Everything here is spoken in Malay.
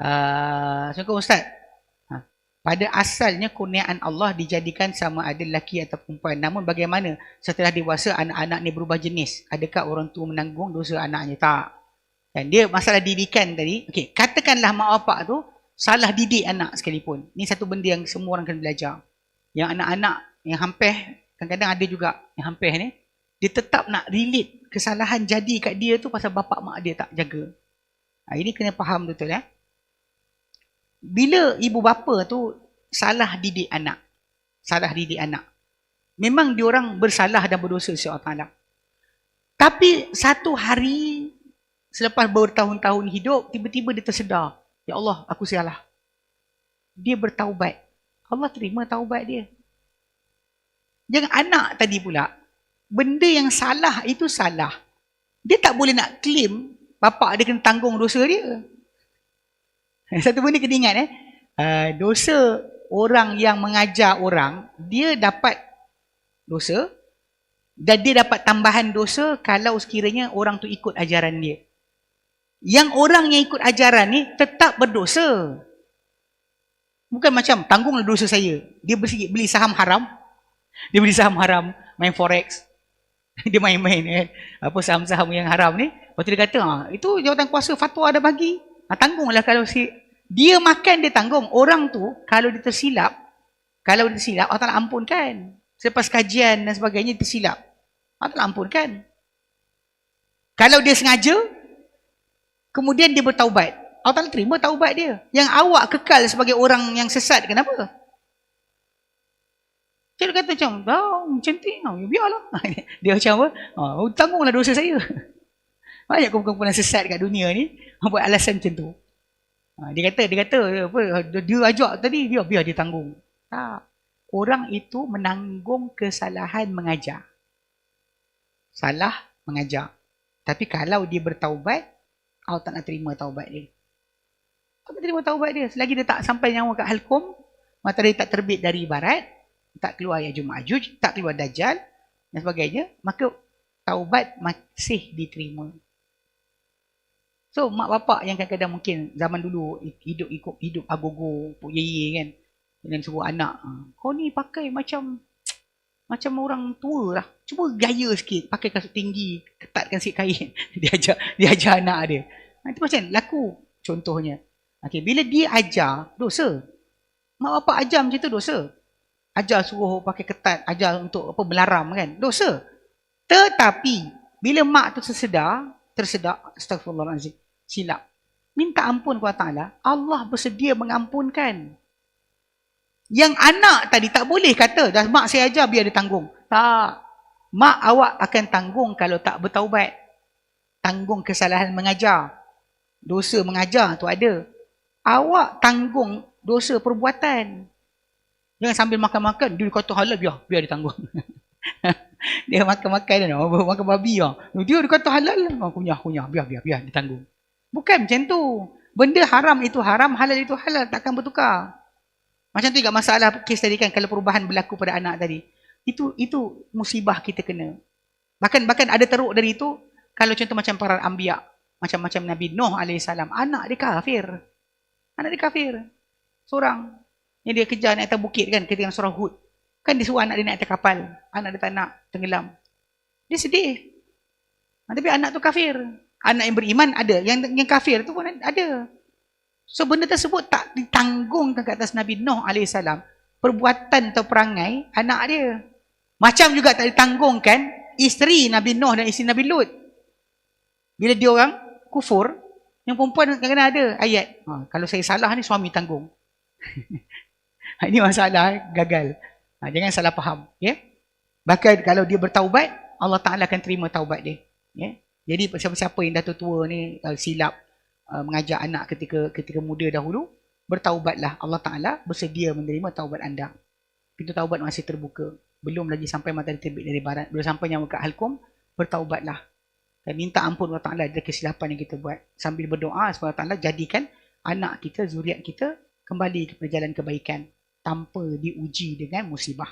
Assalamualaikum Ustaz. Ha. Pada asalnya kurniaan Allah dijadikan sama ada lelaki atau perempuan. Namun bagaimana setelah dewasa anak-anak ni berubah jenis? Adakah orang tua menanggung dosa anaknya? Tak. Dan dia masalah didikan tadi. Okey, katakanlah mak bapak tu salah didik anak sekalipun. Ni satu benda yang semua orang kena belajar. Yang anak-anak yang hampir, kadang-kadang ada juga yang hampir ni, dia tetap nak relate kesalahan jadi kat dia tu pasal bapak mak dia tak jaga. Ha, ini kena faham betul ya. Eh? Bila ibu bapa tu salah didik anak, salah didik anak, memang diorang bersalah dan berdosa Allah Tapi satu hari selepas bertahun-tahun hidup, tiba-tiba dia tersedar, Ya Allah, aku salah. Dia bertaubat. Allah terima taubat dia. Jangan anak tadi pula, benda yang salah itu salah. Dia tak boleh nak claim bapak dia kena tanggung dosa dia. Satu benda kena ingat eh. Uh, dosa orang yang mengajar orang, dia dapat dosa dan dia dapat tambahan dosa kalau sekiranya orang tu ikut ajaran dia. Yang orang yang ikut ajaran ni tetap berdosa. Bukan macam tanggunglah dosa saya. Dia beli, beli saham haram. Dia beli saham haram, main forex. dia main-main eh. Apa saham-saham yang haram ni. Lepas tu dia kata, ah, itu jawatan kuasa fatwa ada bagi. Ha, tanggunglah kalau si dia makan dia tanggung. Orang tu kalau dia tersilap, kalau dia tersilap, Allah Ta'ala ampunkan. Selepas kajian dan sebagainya dia tersilap. Allah Ta'ala ampunkan. Kalau dia sengaja, kemudian dia bertaubat. Allah Ta'ala terima taubat dia. Yang awak kekal sebagai orang yang sesat, kenapa? Dia kata macam, oh, macam tu, oh, biarlah. dia macam apa? Oh, tanggunglah dosa saya. Banyak kumpulan sesat kat dunia ni buat alasan macam tu. Ha, dia kata, dia kata apa, dia ajak tadi, dia biar dia tanggung. Tak. Orang itu menanggung kesalahan mengajar. Salah mengajar. Tapi kalau dia bertaubat, Allah tak nak terima taubat dia. Tak nak terima taubat dia. Selagi dia tak sampai nyawa kat halkum, matahari tak terbit dari barat, tak keluar Yajud Ma'juj, tak keluar Dajjal, dan sebagainya, maka taubat masih diterima. So mak bapak yang kadang-kadang mungkin zaman dulu hidup ikut hidup agogo puk yeye kan. Dengan suruh anak. Ah, kau ni pakai macam macam orang tua lah. Cuba gaya sikit. Pakai kasut tinggi ketatkan sikit kain. Dia ajar dia ajar anak dia. Ha, itu macam laku contohnya. Okay, bila dia ajar dosa. Mak bapak ajar macam tu dosa. Ajar suruh pakai ketat ajar untuk apa melaram kan. Dosa. Tetapi bila mak tu tersedar tersedak astagfirullahalazim silap minta ampun kepada Taala Allah bersedia mengampunkan yang anak tadi tak boleh kata dah mak saya ajar biar dia tanggung tak mak awak akan tanggung kalau tak bertaubat tanggung kesalahan mengajar dosa mengajar tu ada awak tanggung dosa perbuatan jangan sambil makan-makan dia kata halal biar biar dia tanggung dia makan-makan dia makan babi ah. Dia dia kata halal lah. Kunyah, kunyah. Biar, biar, biar. Dia tanggung. Bukan macam tu. Benda haram itu haram, halal itu halal. Takkan bertukar. Macam tu juga masalah kes tadi kan. Kalau perubahan berlaku pada anak tadi. Itu itu musibah kita kena. Bahkan bahkan ada teruk dari itu. Kalau contoh macam para ambiak. Macam-macam Nabi Nuh AS. Anak dia kafir. Anak dia kafir. Seorang. Yang dia kejar naik atas bukit kan. Ketika surah Hud. Kan dia suruh anak dia naik atas kapal. Anak dia tak nak tenggelam. Dia sedih. Ha, tapi anak tu kafir. Anak yang beriman ada. Yang yang kafir tu pun ada. So benda tersebut tak ditanggungkan ke atas Nabi Nuh AS. Perbuatan atau perangai anak dia. Macam juga tak ditanggungkan isteri Nabi Nuh dan isteri Nabi Lut. Bila dia orang kufur, yang perempuan kadang-kadang ada ayat. Ha, kalau saya salah ni suami tanggung. Ini masalah gagal. Ha, jangan salah faham. Ya? Bahkan kalau dia bertaubat, Allah Ta'ala akan terima taubat dia. Ya? Jadi siapa-siapa yang dah tua ni uh, silap uh, mengajak anak ketika ketika muda dahulu, bertaubatlah. Allah Ta'ala bersedia menerima taubat anda. Pintu taubat masih terbuka. Belum lagi sampai matahari terbit dari barat. Belum sampai nyawa kat halkum, bertaubatlah. Dan minta ampun Allah Ta'ala dari kesilapan yang kita buat. Sambil berdoa, Allah Ta'ala jadikan anak kita, zuriat kita kembali kepada jalan kebaikan tanpa diuji dengan musibah.